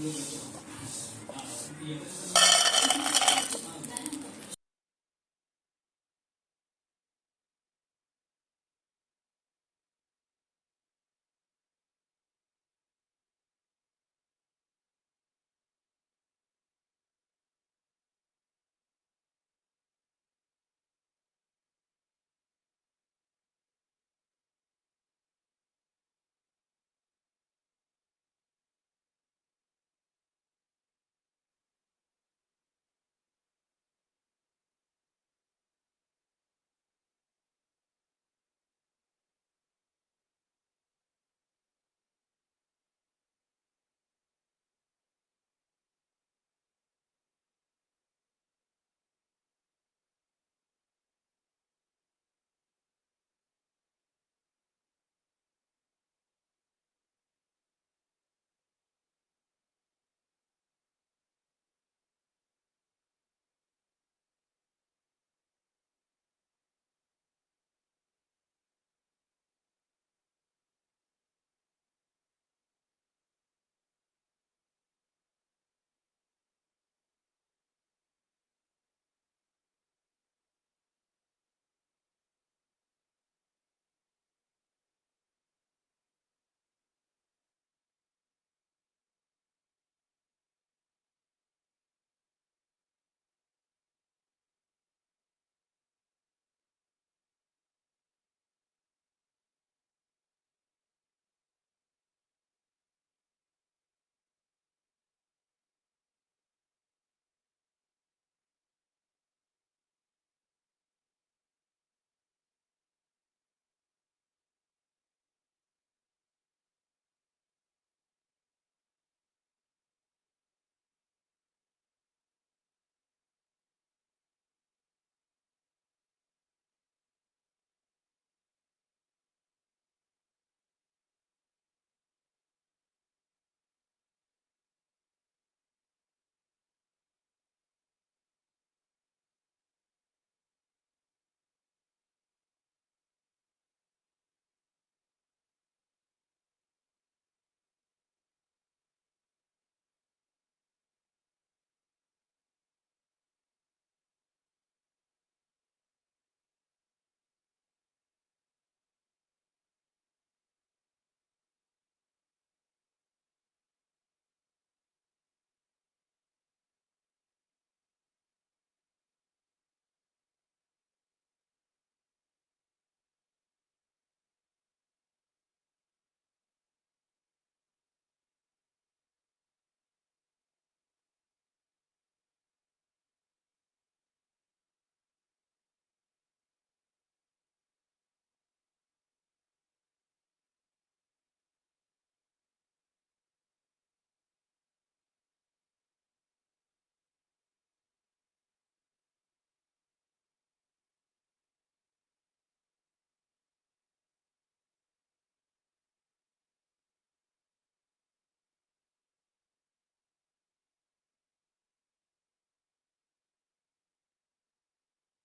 Thank you.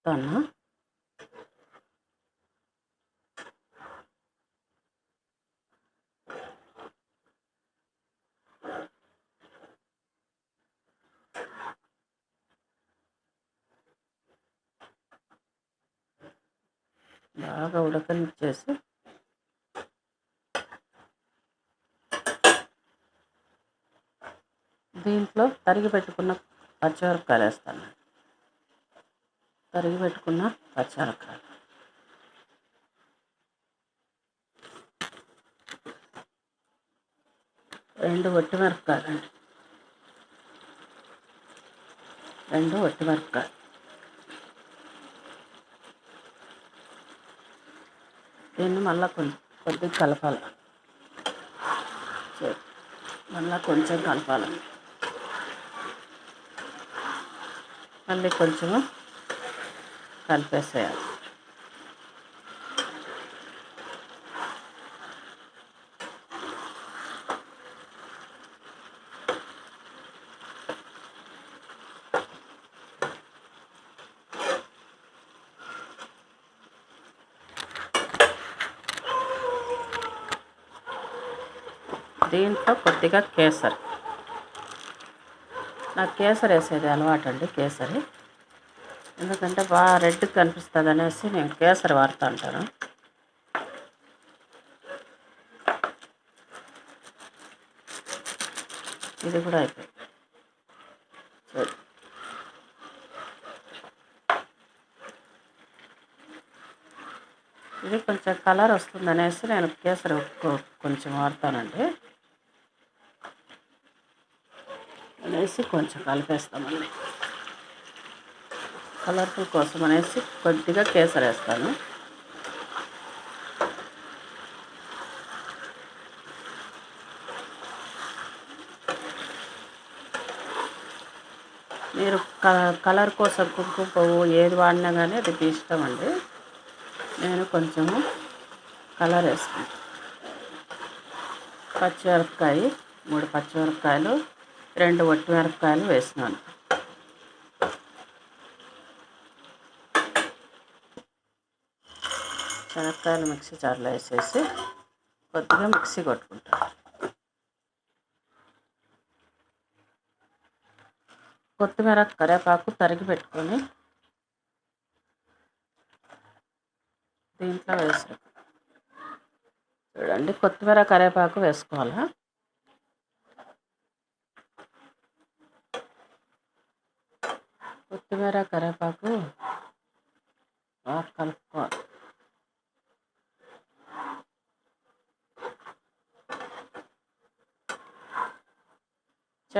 అన్నా బాగా ఉడకనిచ్చేసి దీంట్లో తరిగి పెట్టుకున్న పచ్చిమిరపకాయలు వేస్తాను. తరిగి పెట్టుకున్న పచ్చిమిరపకాయ రెండు ఒట్టి మిరపకాయలు అండి రెండు ఒట్టి మిరపకాయ దీన్ని మళ్ళీ కొంచెం కొద్దిగా కలపాలి. మళ్ళీ కొంచెం కలపాలి. మళ్ళీ కొంచెము కలిపేసేయాలి దీంట్లో కొద్దిగా కేసర్ నాకు కేసరి వేసేది అలవాటు అండి కేసరి ఎందుకంటే బాగా రెడ్ కనిపిస్తుంది అనేసి నేను కేసరి వాడుతూ ఉంటాను ఇది కూడా అయిపోయింది. సరే ఇది కొంచెం కలర్ వస్తుంది అనేసి నేను కేసరి కొంచెం వాడతానండి. అనేసి కొంచెం కలిపేస్తామండి. కలర్ఫుల్ కోసం అనేసి కొద్దిగా కేసరి వేస్తాను. మీరు క- కలర్ కోసం కుంకుమ పువ్వు ఏది వాడినా కానీ అది మీ ఇష్టం అండి. నేను కొంచెము కలర్ వేసుకుంటాను పచ్చిమిరపకాయ మూడు పచ్చిమిరపకాయలు రెండు ఒట్టి మిరపకాయలు వేసినాను. శనక్కాయలు మిక్సీ జార్లో వేసేసి కొద్దిగా మిక్సీ కొట్టుకుంటాను కొత్తిమీర కరివేపాకు తరిగి పెట్టుకొని దీంట్లో వేసాను చూడండి కొత్తిమీర కరివేపాకు వేసుకోవాలా? కొత్తిమీర కరివేపాకు బాగా కలుపుకోవాలి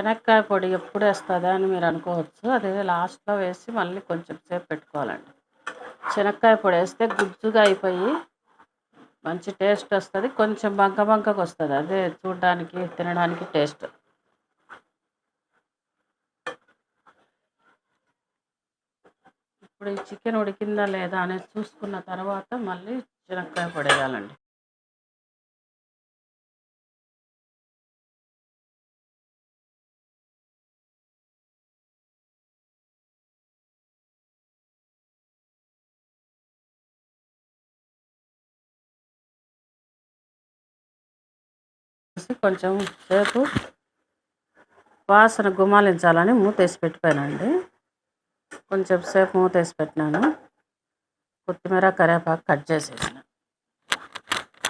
శనక్కాయ పొడి ఎప్పుడు వేస్తుందా అని మీరు అనుకోవచ్చు. అది లాస్ట్లో వేసి మళ్ళీ కొంచెం సేపు పెట్టుకోవాలండి. శనక్కాయ పొడి వేస్తే గుజ్జుగా అయిపోయి మంచి టేస్ట్ వస్తుంది. కొంచెం బంక బంకకు వస్తుంది. అదే చూడడానికి తినడానికి టేస్ట్. ఇప్పుడు ఈ చికెన్ ఉడికిందా లేదా అనేది చూసుకున్న తర్వాత మళ్ళీ శనక్కాయ పొడి వేయాలండి. వేసి కొంచెం సేపు వాసన గుమాలించాలని మూత వేసి పెట్టిపోయానండి. కొంచెం సేపు మూత వేసి పెట్టినాను. కొత్తిమీర కరివేపాకు కట్ చేసేసిన.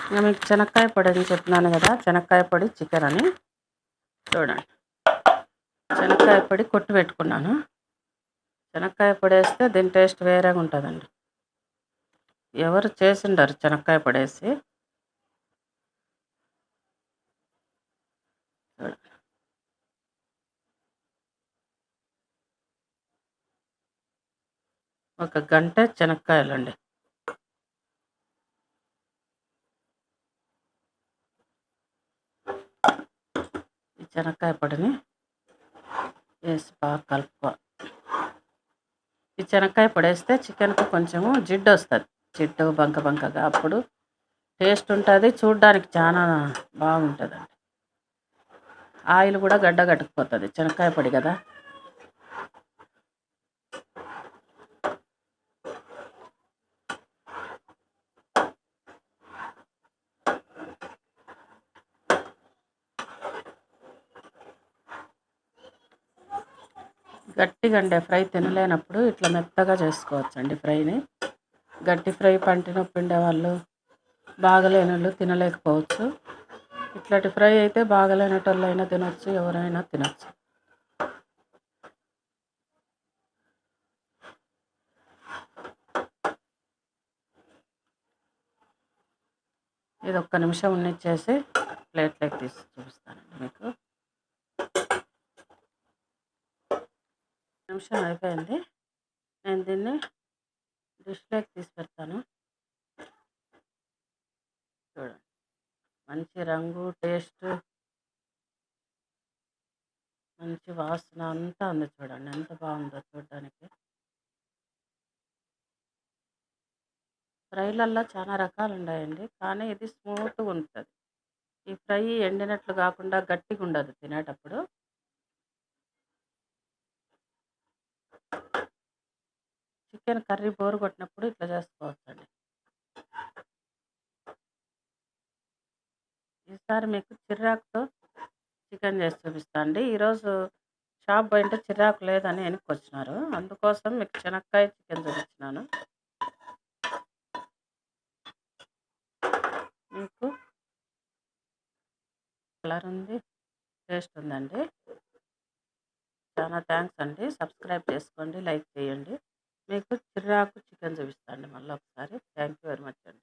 ఇంకా మీకు శనక్కాయ పొడి అని చెప్పినాను కదా చెనక్కాయ పొడి చికెన్ అని చూడండి. శనక్కాయ పొడి కొట్టి పెట్టుకున్నాను. చెనక్కాయ పొడి వేస్తే దీని టేస్ట్ వేరేగా ఉంటుందండి. ఎవరు చేసిండరు శనక్కాయ పొడి వేసి. ఒక గంట శనక్కాయలండి ఈ శనక్కాయ పొడిని వేసి బాగా కలుపుకోవాలి. ఈ శనక్కాయ పొడి వేస్తే చికెన్కి కొంచెము జిడ్డు వస్తుంది. జిడ్డు బంక బంకగా అప్పుడు టేస్ట్ ఉంటుంది చూడడానికి చాలా బాగుంటుందండి. ఆయిల్ కూడా గడ్డ కట్టుకుపోతుంది. చెనక్కాయ పొడి కదా. గట్టిగండే ఫ్రై తినలేనప్పుడు ఇట్లా మెత్తగా చేసుకోవచ్చండి ఫ్రైని. గట్టి ఫ్రై పంటి నొప్పి ఉండేవాళ్ళు బాగలేని వాళ్ళు తినలేకపోవచ్చు. ఇట్లాంటి ఫ్రై అయితే బాగలేనటోళ్ళు అయినా తినొచ్చు ఎవరైనా తినొచ్చు. ఇది ఒక్క నిమిషం ఉన్నిచ్చేసి ప్లేట్లోకి తీసి చూపిస్తానండి మీకు. నిమిషం అయిపోయింది. నేను దీన్ని డిష్లోకి తీసి పెడతాను. చూడండి. మంచి రంగు టేస్ట్ మంచి వాసన అంతా ఉంది చూడండి. ఎంత బాగుందో చూడడానికి. ఫ్రైలల్లో చాలా రకాలు ఉన్నాయండి. కానీ ఇది స్మూత్గా ఉంటుంది. ఈ ఫ్రై ఎండినట్లు కాకుండా గట్టిగా ఉండదు తినేటప్పుడు. చికెన్ కర్రీ బోరు కొట్టినప్పుడు ఇట్లా చేసుకోవచ్చండి. ఈసారి మీకు చిర్రాకుతో చికెన్ చేసి చూపిస్తాను అండి. ఈరోజు షాప్ పోయింటే చిరాకు లేదని వెనుకొచ్చినారు వచ్చినారు అందుకోసం మీకు చెనక్కాయ చికెన్ చూపించినాను. మీకు కలర్ ఉంది టేస్ట్ ఉందండి. చాలా థ్యాంక్స్ అండి. సబ్స్క్రైబ్ చేసుకోండి లైక్ చేయండి. మీకు చిరాకు చికెన్ చూపిస్తాండి మళ్ళీ ఒకసారి. థ్యాంక్ యూ వెరీ మచ్ అండి.